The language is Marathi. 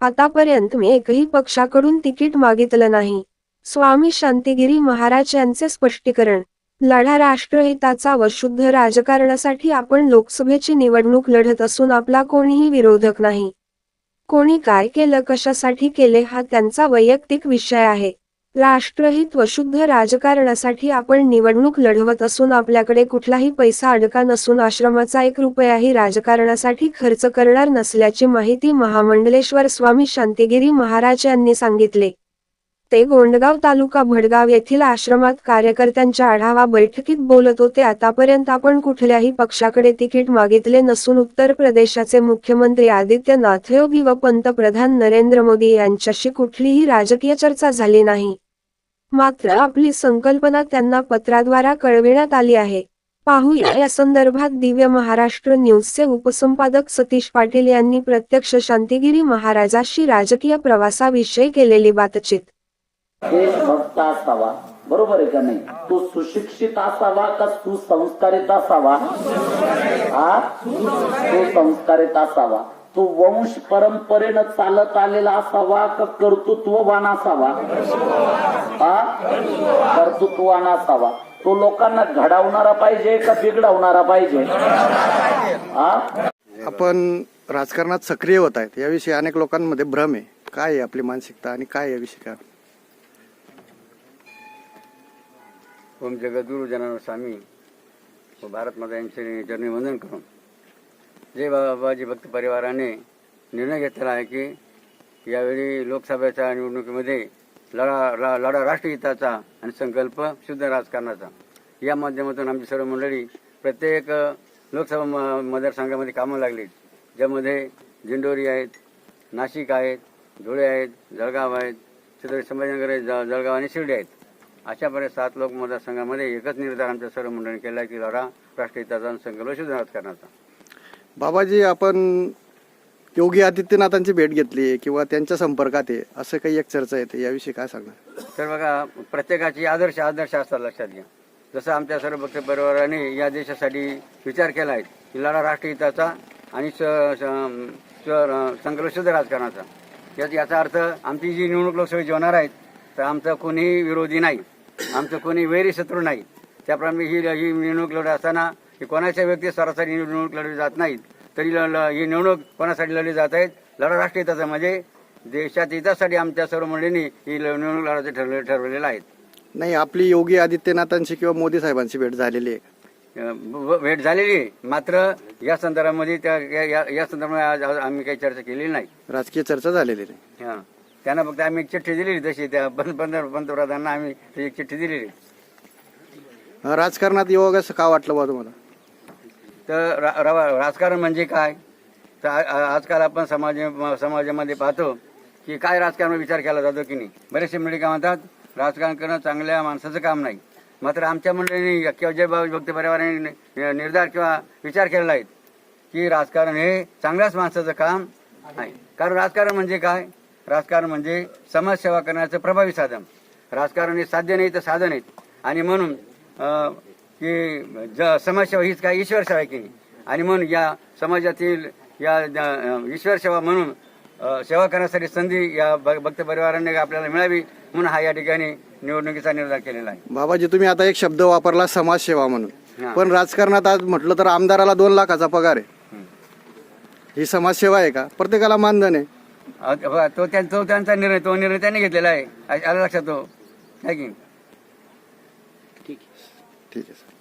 आतापर्यंत मी एकही पक्षाकडून तिकीट मागितलं नाही. स्वामी शांतिगिरी महाराज यांचे स्पष्टीकरण. लढा राष्ट्रहिताचा व शुद्ध राजकारणासाठी आपण लोकसभेची निवडणूक लढत असून आपला कोणीही विरोधक नाही. कोणी काय केलं कशासाठी केले हा त्यांचा वैयक्तिक विषय आहे. राष्ट्रहित व शुद्ध राजकारणासाठी आपण निवडणूक लढवत असून आपल्याकडे कुठलाही पैसा अडका नसून आश्रमाचा एक रुपयाही राजकारणासाठी खर्च करणार नसल्याची माहिती महामंडलेश्वर स्वामी शांतिगिरी महाराज यांनी सांगितले. ते गोंडगाव तालुका भडगाव येथील आश्रमात कार्यकर्त्यांच्या आढावा बैठकीत बोलत होते. आतापर्यंत आपण कुठल्याही पक्षाकडे तिकीट मागितले नसून उत्तर प्रदेशाचे मुख्यमंत्री आदित्यनाथ योगी व पंतप्रधान नरेंद्र मोदी यांच्याशी कुठलीही राजकीय चर्चा झाली नाही. मात्र आपली संकल्पना त्यांना पत्राद्वारा कळविण्यात आली आहे. पाहूया या संदर्भात दिव्य महाराष्ट्र न्यूजचे उपसंपादक सतीश पाटील यांनी प्रत्यक्ष शांतिगिरी महाराजाशी राजकीय प्रवासाविषयी केलेली बातचीत. देशभक्त असावा बरोबर आहे का नाही? तो सुशिक्षित असावा का सुसंस्कारित असावा? हा? सुसंस्कारित असावा. तो वंश परंपरेनं चालत आलेला असावा का कर्तृत्ववान असावा? कर्तृत्ववान असावा. तो लोकांना घडवणारा पाहिजे का बिघडवणारा पाहिजे? हा आपण राजकारणात सक्रिय होत आहेत. याविषयी अनेक लोकांमध्ये भ्रम आहे. काय आहे आपली मानसिकता आणि काय याविषयी काय ओम जगद्गुरु जनार्दन स्वामी. व भारत माता यांचे चरणी वंदन करून. जय बाबाजी भक्त परिवाराने निर्णय घेतलेला आहे की यावेळी लोकसभेच्या निवडणुकीमध्ये लढा लढा राष्ट्रहिताचा आणि संकल्प शुद्ध राजकारणाचा. या माध्यमातून आमची सर्व मंडळी प्रत्येक लोकसभा म- मतदारसंघामध्ये कामं लागली ज्यामध्ये दिंडोरी आहेत नाशिक आहेत धुळे आहेत जळगाव आहेत छत्रपती संभाजीनगर आहेत ज- जळगाव आणि शिर्डी आहेत. अशा प्रकारे सात लोक मतदारसंघामध्ये एकच निर्धार आमच्या सर्व मंडळीने केला की लढा राष्ट्रहिताचा आणि संकल्प शुद्ध राजकारणाचा. बाबाजी आपण योगी आदित्यनाथांची भेट घेतली किंवा त्यांच्या संपर्कात आहे असं काही एक चर्चा येते. याविषयी काय सांगणार? तर बघा प्रत्येकाची आदर्श आदर्श असतात लक्षात घ्या. जसं आमच्या सर्व भक्त परिवाराने या देशासाठी विचार केला आहे लढा राष्ट्रहिताचा आणि स- स- राजकारणाचा. याचा याचा अर्थ आमची जी निवडणूक लोकसभेची होणार आहेत तर आमचं कोणीही विरोधी नाही. आमचं कोणी वैरी शत्रू नाही. त्याप्रमाणे ही ही निवडणूक लढत असताना ही कोणाच्या व्यक्ती सरासरी निवडणूक लढली जात नाहीत. तरी ही निवडणूक कोणासाठी लढली जात आहेत? लढा राष्ट्रहिताचा म्हणजे देशाच्या हितासाठी आमच्या सर्व मंडळींनी ही निवडणूक लढायचं ठरवले ठरवलेलं आहे. नाही आपली योगी आदित्यनाथांची किंवा मोदी साहेबांची भेट झालेली आहे. भेट झालेली आहे. मात्र या संदर्भामध्ये त्या या- या- या संदर्भात आज आम्ही काही चर्चा केलेली नाही. राजकीय चर्चा झालेली नाही. हा. त्यांना फक्त आम्ही एक चिठ्ठी दिलेली तशी. त्या पंत- पंत- पंतप्रधानांना आम्ही एक चिठ्ठी दिलेली. अं, राजकारणात योग असं का वाटलं बा तुम्हाला? तर रा- रा- राजकारण म्हणजे काय? तर आजकाल आपण समाज समाजामध्ये पाहतो की काय राजकारण विचार केला जातो की नाही? बरेचसे मंडळी काय म्हणतात राजकारण करणं चांगल्या माणसाचं काम नाही. मात्र आमच्या मंडळींनी किंवा जय बाबा भक्त परिवाराने नि- निर्धार किंवा विचार केलेला आहे की राजकारण हे चांगल्याच माणसाचं काम आहे कारण राजकारण म्हणजे काय? राजकारण म्हणजे समाजसेवा करण्याचं प्रभावी साधन. राजकारण हे साध्य नाही तर साधन आहेत. आणि म्हणून की ज समाजसेवा हीच काय ईश्वर सेवा आहे की नाही? आणि म्हणून या समाजातील या ईश्वर सेवा म्हणून सेवा करण्यासाठी संधी या भक्त परिवाराने आपल्याला मिळावी म्हणून हा या ठिकाणी निवडणुकीचा निर्धार केलेला आहे. बाबाजी तुम्ही आता एक शब्द वापरला समाजसेवा म्हणून. पण राजकारणात आज म्हटलं तर आमदाराला दोन लाखाचा पगार आहे. हं. समाजसेवा आहे का? प्रत्येकाला मानधन आहे. तो त्या- तो त्यांचा निर्णय तो निर्णय त्यांनी घेतलेला आहे. आलं लक्षात तो? की? नाही? ठीक आहे सर